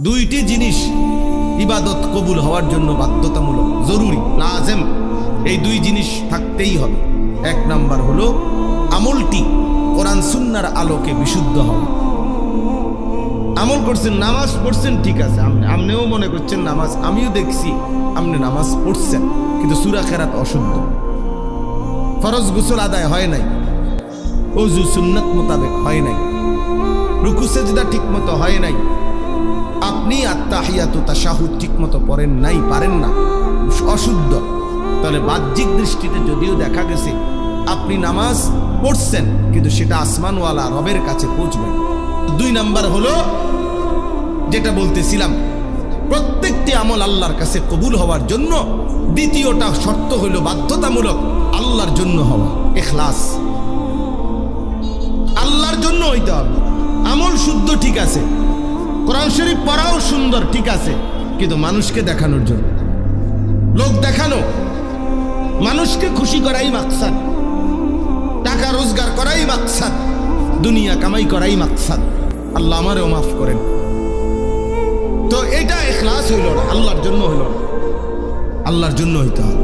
দুইটি জিনিস ইবাদত কবুল হওয়ার জন্য বাধ্যতামূলক, জরুরি, লাজেম। এই দুই জিনিস থাকতেই হবে। এক নাম্বার হলো, আমলটি কোরআন সুন্নার আলোকে বিশুদ্ধ হওয়া আমল করছেন, নামাজ পড়ছেন, ঠিক আছে। আপনি, আপনিও মনে করছেন, নামাজ আমিও দেখছি, আপনি নামাজ পড়ছেন, কিন্তু সুরা খেরাত অশুদ্ধ। ফরজ গোসল আদায় হয় নাই। অজু সুন্নত মোতাবেক হয় নাই। রুকু, সেজদা ঠিক মতো হয় নাই। আপনি আত্মাহিয়াত ঠিক মতো পড়েন নাই, পারেন না। অশুদ্ধ। তাহলে বাহ্যিক দৃষ্টিতে যদিও দেখা গেছে, আপনি নামাজ পড়ছেন, কিন্তু সেটা আসমানওয়ালা রবের কাছে পৌঁছবে দুই নাম্বার হলো, যেটা বলতেছিলাম, প্রত্যেকটি আমল আল্লাহর কাছে কবুল হওয়ার জন্য দ্বিতীয়টা শর্ত হইল বাধ্যতামূলক আল্লাহর জন্য হওয়া, এখলাস। আল্লাহর জন্য হইতে হবে। আমল শুদ্ধ ঠিক আছে কোরআন শরীফ পড়াও সুন্দর, ঠিক আছে, কিন্তু মানুষকে দেখানোর জন্য। লোক দেখানো, মানুষকে খুশি করাই মাকসাদ। টাকা রোজগার করাই মাকসাদ। দুনিয়া কামাই করাই মাকসাদ। আল্লাহ আমারও মাফ করেন। তো এটা এখলাস হইল না, আল্লাহর জন্য হইল আল্লাহর জন্য হইতে হবে।